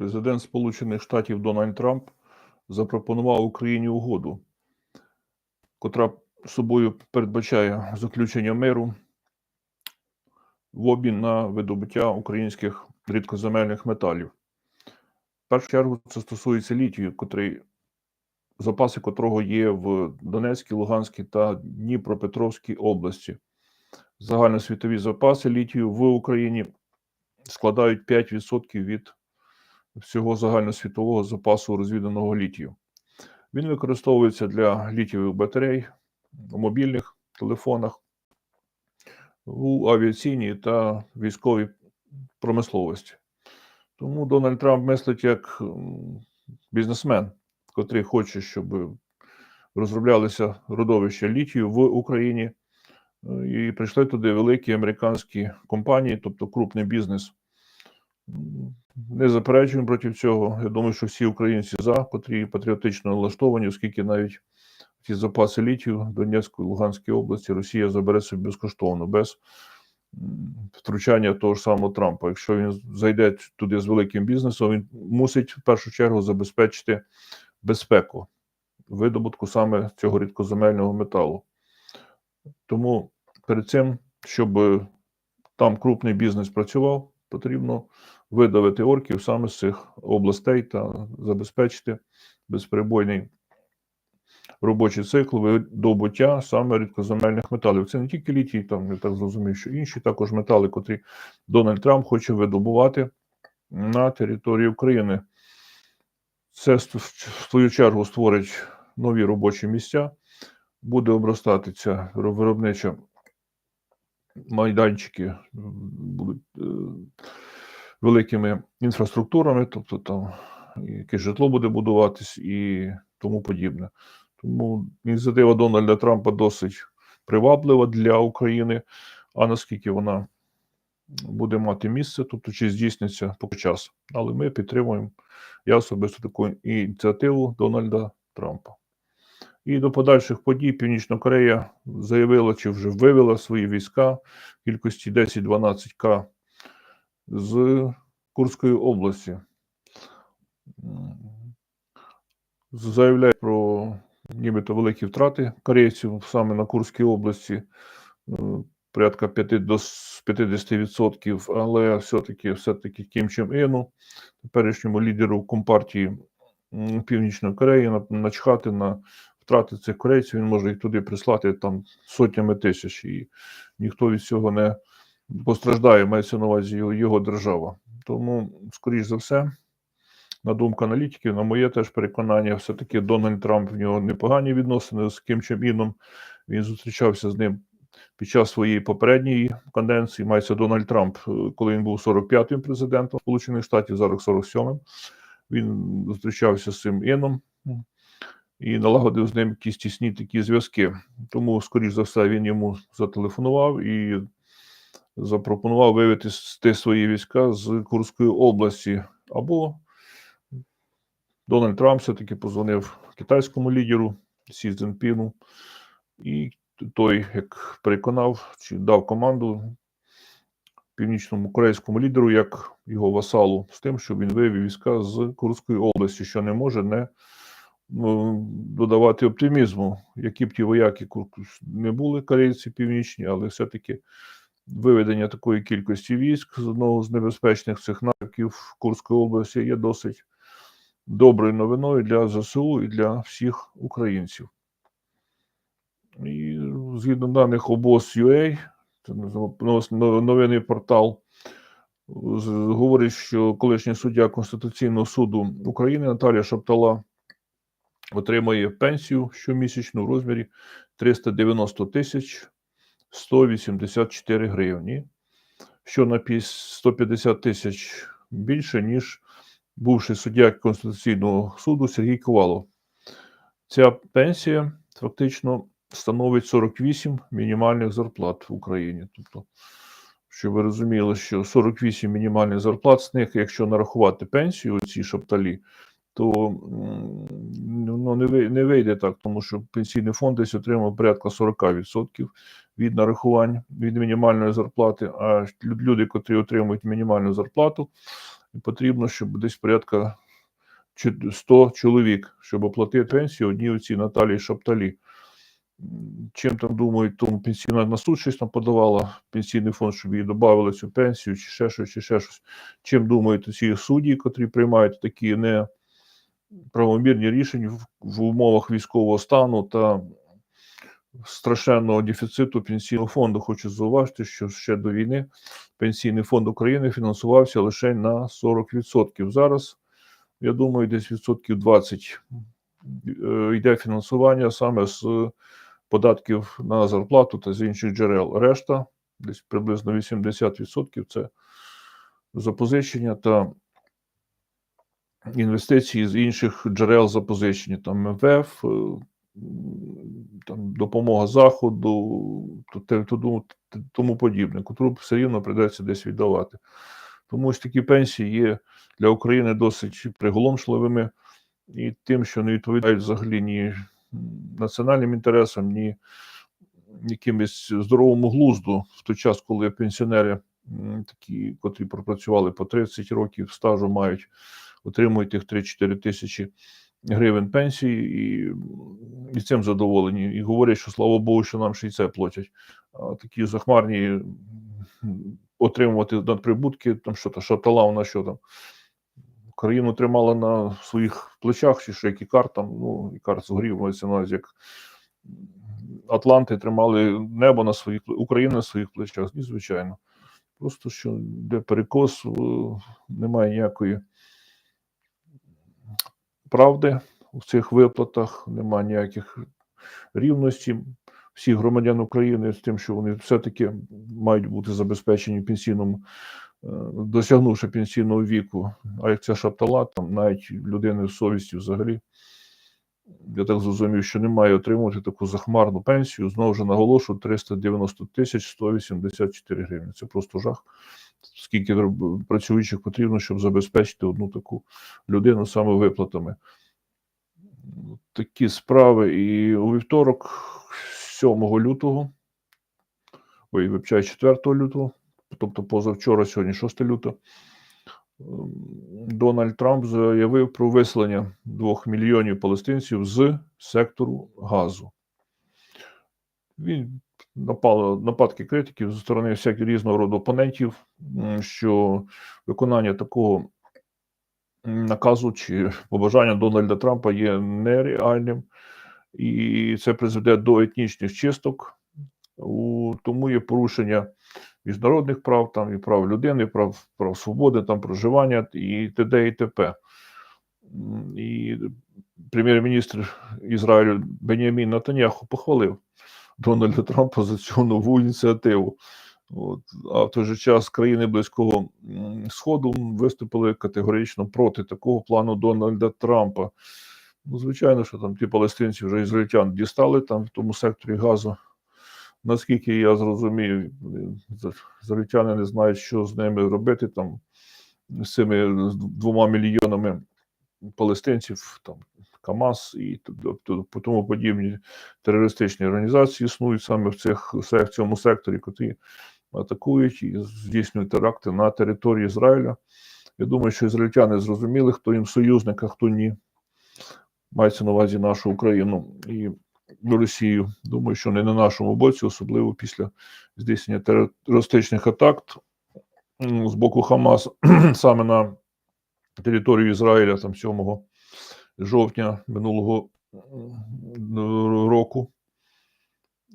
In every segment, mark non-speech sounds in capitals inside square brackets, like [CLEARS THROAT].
Президент Сполучених Штатів Дональд Трамп запропонував Україні угоду, котра собою передбачає заключення миру в обмін на видобуття українських рідкоземельних металів. В першу чергу це стосується літію, котрий, запаси котрого є в Донецькій, Луганській та Дніпропетровській області. Загальносвітові запаси літію в Україні складають 5% від всього загальносвітового запасу розвіданого літію. Він використовується для літієвих батарей у мобільних телефонах, у авіаційній та військовій промисловості. Тому Дональд Трамп мислить як бізнесмен, котрий хоче, щоб розроблялися родовища літію в Україні, е, і прийшли туди великі американські компанії, тобто крупний бізнес. Не заперечуємо проти цього. Я думаю, що всі українці за, котрі патріотично налаштовані, оскільки навіть ті запаси літію Донецької Луганської області Росія забере собі безкоштовно, без втручання того ж самого Трампа. Якщо він зайде туди з великим бізнесом, він мусить в першу чергу забезпечити безпеку видобутку саме цього рідкоземельного металу. Тому перед цим, щоб там крупний бізнес працював, потрібно видавити орків саме з цих областей та забезпечити безперебойний робочий цикл видобуття саме рідкоземельних металів. Це не тільки літій, там я так зрозумів, що інші також метали, котрі Дональд Трамп хоче видобувати на території України. Це в свою чергу створить нові робочі місця, буде обростати ця виробнича майданчики будуть е, великими інфраструктурами, тобто там якесь житло буде будуватись і тому подібне. Тому ініціатива Дональда Трампа досить приваблива для України. А наскільки вона буде мати місце, тобто чи здійсниться поки час. Але ми підтримуємо я особисто таку ініціативу Дональда Трампа. І до подальших подій Північна Корея заявила чи вже вивела свої війська кількості 10-12К з Курської області. Заявляє про нібито великі втрати корейців саме на Курській області, е, порядка 5 до 50%, але все-таки все-таки Кім Чен Іну, теперішньому лідеру Компартії Північної Кореї, начхати на втрати цих корейців, він може їх туди прислати там сотнями тисяч, і ніхто від цього не постраждає, мається на увазі його, держава. Тому, скоріш за все, на думку аналітиків, на моє теж переконання, все-таки Дональд Трамп в нього непогані відносини з Ким Чен Іном. Він зустрічався з ним під час своєї попередньої каденції. Мається Дональд Трамп, е, коли він був 45-м президентом Сполучених Штатів, зараз 47-м. Він зустрічався з цим Іном і налагодив з ним якісь тісні такі зв'язки. Тому, скоріш за все, він йому зателефонував і запропонував вивести свої війська з Курської області. Або Дональд Трамп все-таки позвонив китайському лідеру Сі Цзіньпіну, і той, як переконав, чи дав команду північному корейському лідеру, як його васалу, з тим, щоб він вивів війська з Курської області, що не може не додавати оптимізму, які б ті вояки не були корейці північні, але все-таки виведення такої кількості військ з одного з небезпечних цих напрямків Курської області є досить доброю новиною для ЗСУ і для всіх українців. І згідно даних обоз.ua, це нов- новинний портал, говорить, що колишній суддя Конституційного суду України Наталія Шаптала отримує пенсію щомісячну в розмірі 390 тисяч 184 гривні, що на 150 тисяч більше, ніж бувший суддя Конституційного суду Сергій Ковалов. Ця пенсія фактично становить 48 мінімальних зарплат в Україні. Тобто, щоб ви розуміли, що 48 мінімальних зарплат з них, якщо нарахувати пенсію ці шапталі, то ну, не, не вийде так, тому що пенсійний фонд десь отримав порядка 40% від нарахувань від мінімальної зарплати, а люди, котрі отримують мінімальну зарплату, потрібно, щоб десь порядка чи- 100 чоловік, щоб оплатити пенсію одній оцій Наталії Шапталі. Чим там думають, тому пенсійна на суд щось там подавала пенсійний фонд, щоб їй додали цю пенсію, чи ще щось, чи ще щось. Чим думають ці судді, котрі приймають такі не правомірні рішення в, умовах військового стану та страшенного дефіциту пенсійного фонду. Хочу зауважити, що ще до війни пенсійний фонд України фінансувався лише на 40%. Зараз, я думаю, десь відсотків 20 е, йде фінансування саме з податків на зарплату та з інших джерел. Решта, десь приблизно 80% це запозичення та інвестиції з інших джерел запозичення, там МВФ, е, там допомога Заходу, тому, подібне, котру все рівно прийдеться десь віддавати. Тому ось такі пенсії є для України досить приголомшливими і тим, що не відповідають взагалі ні національним інтересам, ні якимось здоровому глузду в той час, коли пенсіонери, такі, котрі пропрацювали по 30 років стажу, мають отримують тих 3-4 тисячі гривень пенсії і, і цим задоволені. І говорять, що слава Богу, що нам ще й це платять. А такі захмарні отримувати надприбутки, там що то шатала, вона що там. Країну тримала на своїх плечах, чи що як Ікар там, ну, Ікар згорів, мається на як Атланти тримали небо на своїх Україну на своїх плечах, ні, звичайно. Просто що де перекос, немає ніякої правди у цих виплатах, немає ніяких рівності всіх громадян України з тим, що вони все-таки мають бути забезпечені пенсійному, е, досягнувши пенсійного віку. А як це шаптала, там навіть людини з совісті взагалі. Я так зрозумів, що не має отримувати таку захмарну пенсію. Знову ж наголошую, 390 тисяч 184 гривні. Це просто жах. Скільки працюючих потрібно, щоб забезпечити одну таку людину саме виплатами. Такі справи. І у вівторок, 7 лютого, ой, вибачаю, 4 лютого, тобто позавчора, сьогодні 6 лютого, Дональд Трамп заявив про виселення 2 мільйонів палестинців з сектору газу. Він напало нападки критиків зі сторони всяких різного роду опонентів, що виконання такого наказу чи побажання Дональда Трампа є нереальним, і це призведе до етнічних чисток. Тому є порушення міжнародних прав, там і прав людини, прав, прав свободи, там проживання і т.д. і т.п. І прем'єр-міністр Ізраїлю Бенямін Натаняху похвалив Дональда Трампа за цю нову ініціативу. От. А в той же час країни Близького Сходу виступили категорично проти такого плану Дональда Трампа. Ну, звичайно, що там ті палестинці вже ізраїльтян дістали там в тому секторі газу. Наскільки я зрозумів, з- не знають, що з ними робити там з цими двома мільйонами палестинців, там Камаз і тому подібні терористичні організації існують саме в цих в цьому секторі, котрі атакують і здійснюють теракти на території Ізраїля. Я думаю, що ізраїльтяни зрозуміли, хто їм союзник, а хто ні. Мається на увазі нашу Україну і Росію. Думаю, що не на нашому боці, особливо після здійснення терористичних атак з боку Хамас [CLEARS THROAT] саме на територію Ізраїля там 7 жовтня минулого року,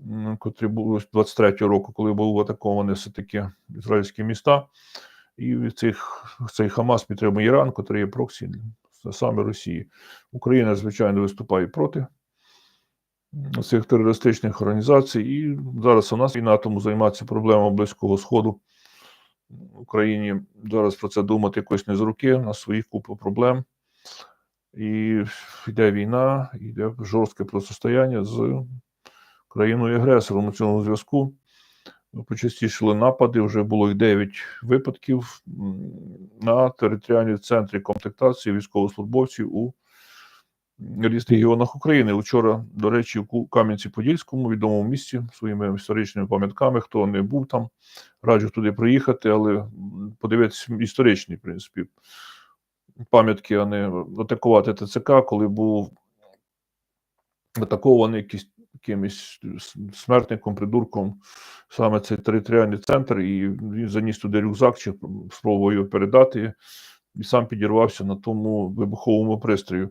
м, котрий був 23 року, коли був атакований все таки ізраїльські міста. І цих цей Хамас підтримує Іран, котрий є проксі саме Росії. Україна, звичайно, виступає проти цих терористичних організацій. І зараз у нас війна, тому займатися проблемами Близького Сходу. Україні зараз про це думати якось не з руки, у нас своїх купа проблем. І йде війна, йде жорстке протистояння з країною-агресором у цьому зв'язку. Почастішили напади, вже було їх 9 випадків на територіальні центри комплектації військовослужбовців у регіонах України. Вчора, до речі, у Кам'янці-Подільському, відомому місці, своїми історичними пам'ятками, хто не був там, раджу туди приїхати, але подивитися історичні, в принципі, пам'ятки, а не атакувати ТЦК, коли був атакований якийсь якимось смертником, придурком, саме цей територіальний центр, і він заніс туди рюкзак, чи спробував його передати, і сам підірвався на тому вибуховому пристрою.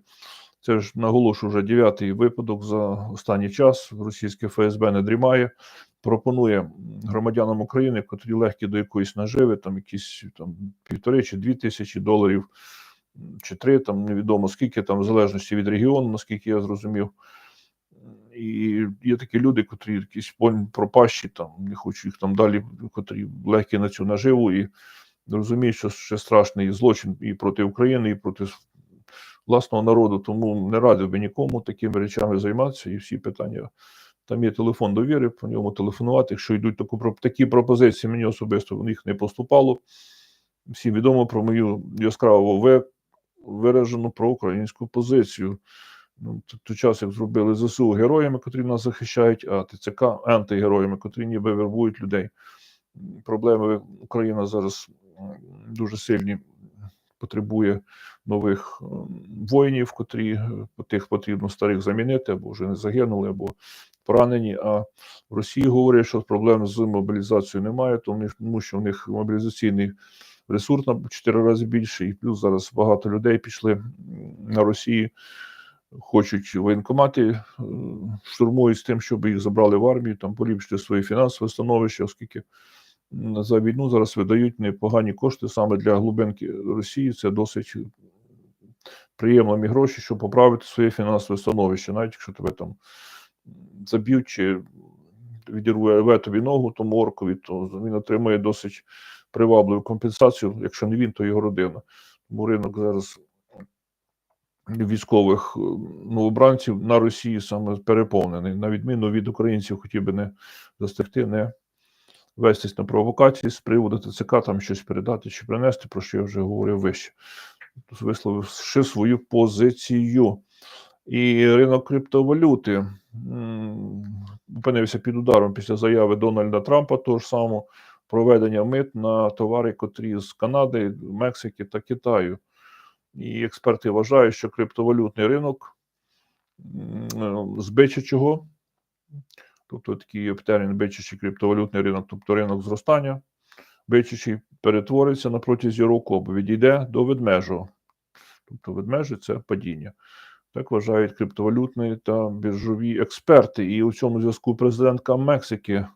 Це ж наголошую вже дев'ятий випадок за останній час. Російське ФСБ не дрімає. Пропонує громадянам України, котрі легкі до якоїсь наживи, там якісь там півтори чи дві тисячі доларів, чи три, там невідомо скільки, там в залежності від регіону, наскільки я зрозумів. І є такі люди, котрі якісь пропащі, там не хочу їх там далі, котрі легкі на цю наживу і розуміють, що ще страшний злочин і проти України, і проти власного народу. Тому не радив би нікому такими речами займатися. І всі питання. Там є телефон довіри, по ньому телефонувати. Якщо йдуть таку, такі пропозиції, мені особисто в них не поступало. Всім відомо про мою яскраво ви- виражену проукраїнську позицію. Ну, той час, як зробили ЗСУ героями, котрі нас захищають, а ТЦК антигероями, котрі ніби вербують людей. Проблеми Україна зараз дуже сильні, потребує нових воїнів, котрі е, тих потрібно старих замінити, або вже не загинули, або поранені. А в Росії говорять, що проблем з мобілізацією немає, тому що в них мобілізаційний ресурс на 4 рази більший, і плюс зараз багато людей пішли на Росії хочуть воєнкомати е, штурмують з тим, щоб їх забрали в армію, там поліпшити своє фінансове становище, оскільки за війну зараз видають непогані кошти саме для глибинки Росії. Це досить приємні гроші, щоб поправити своє фінансове становище, навіть якщо тебе там заб'ють чи відірве тобі ногу, тому оркові, то він отримує досить привабливу компенсацію, якщо не він, то його родина. Тому ринок зараз військових е, новобранців на Росії саме переповнений. На відміну від українців, хотів би не застерегти, не вестись на провокації з приводу ТЦК, там щось передати чи принести, про що я вже говорив вище. Висловивши свою позицію. І ринок криптовалюти опинився під ударом після заяви Дональда Трампа, того ж самого проведення мит на товари, котрі з Канади, Мексики та Китаю. І експерти вважають, що криптовалютний ринок м, з тобто такий термін бичачий криптовалютний ринок, тобто ринок зростання, бичачий перетвориться на протязі року або відійде до ведмежого. Тобто ведмежі це падіння. Так вважають криптовалютні та біржові експерти. І у цьому зв'язку президентка Мексики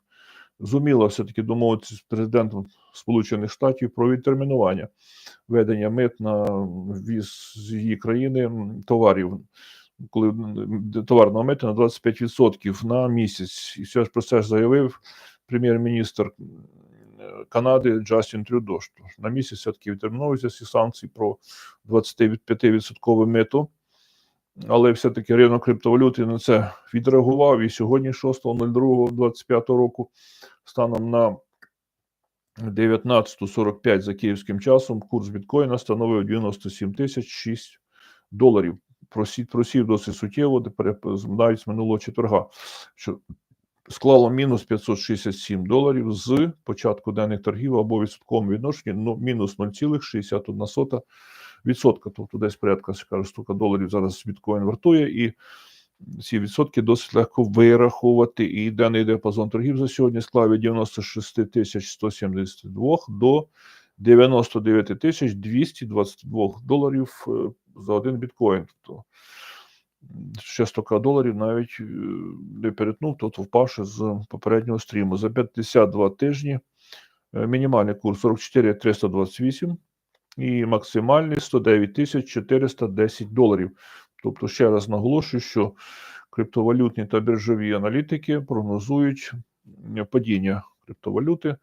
зуміла все-таки домовитися з президентом Сполучених Штатів про відтермінування ведення мит на ввіз з її країни товарів, коли товарного мита на 25% на місяць. І все ж про це ж заявив прем'єр-міністр Канади Джастін Трюдо. що На місяць все-таки відтерміновуються ці санкції про 25% мито. Але все-таки ринок криптовалюти на це відреагував. І сьогодні, 6.02.25 року, станом на 19.45 за київським часом, курс біткоїна становив 97 тисяч 6 доларів. Просів досить суттєво, тепер навіть з минулого четверга, що склало мінус 567 доларів з початку денних торгів або відсотковому відношенні ну, мінус 0,61 відсотка. Тобто десь порядка скажу, штука доларів зараз біткоін вартує, і ці відсотки досить легко вирахувати. І денний діапазон торгів за сьогодні склав від 96 тисяч 172 до 99 тисяч 222 доларів е, за один біткоін. Тобто ще 100 доларів навіть е, не перетнув, тобто впавши з попереднього стріму. За 52 тижні е, мінімальний курс 44 328 і максимальний 109 410 доларів. Тобто, ще раз наголошую, що криптовалютні та біржові аналітики прогнозують падіння криптовалюти,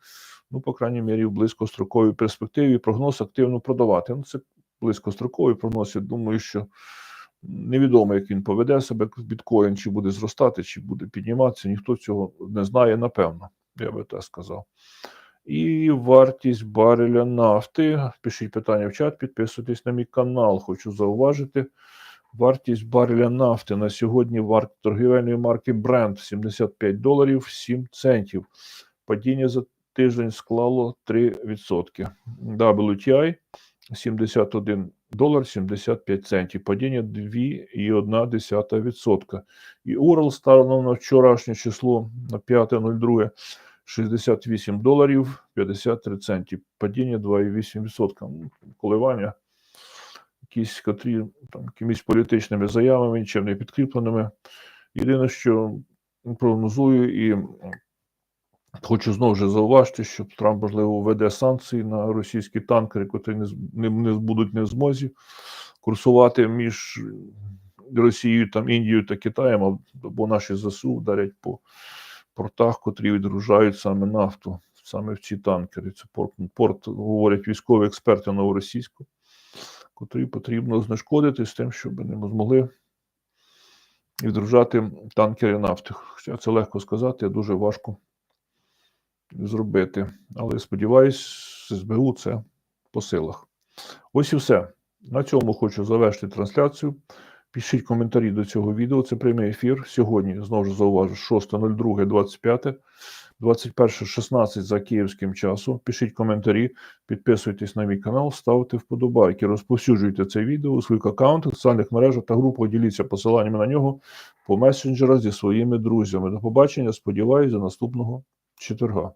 ну, по крайній мірі, в близькостроковій перспективі прогноз активно продавати. Ну, це близькостроковий прогноз. Я думаю, що невідомо, як він поведе себе біткоін, чи буде зростати, чи буде підніматися. Ніхто цього не знає, напевно, я би так сказав. І вартість бареля нафти. Пишіть питання в чат, підписуйтесь на мій канал. Хочу зауважити. Вартість бареля нафти на сьогодні варт торгівельної марки Brent 75 доларів 7 центів. Падіння за тиждень склало 3%. WTI 71 долар 75 центів. Падіння 2,1%. І Урал станом на вчорашнє число на 5.02 68 доларів 53 центів. Падіння 2,8%. Ну, Коливання якісь, котрі там якимись політичними заявами, нічим не підкріпленими. Єдине, що прогнозую і хочу знову ж зауважити, що Трамп, можливо, введе санкції на російські танкери, котрі не, не, не будуть не в змозі курсувати між Росією, там, Індією та Китаєм, або наші ЗСУ вдарять по портах, котрі відгружають саме нафту, саме в ці танкери. Це порт, порт говорять військові експерти новоросійську, котрі потрібно знешкодити з тим, щоб не змогли відгружати танкери нафти. Хоча це легко сказати, а дуже важко зробити. Але сподіваюсь, СБУ це по силах. Ось і все. На цьому хочу завершити трансляцію. Пишіть коментарі до цього відео. Це прямий ефір. Сьогодні, знову ж зауважу, 6.02.25, 21.16 за київським часом. Пишіть коментарі, підписуйтесь на мій канал, ставте вподобайки, розповсюджуйте це відео у своїх аккаунтах, соціальних мережах та групах. Діліться посиланнями на нього по месенджерах зі своїми друзями. До побачення. Сподіваюся, до наступного четверга.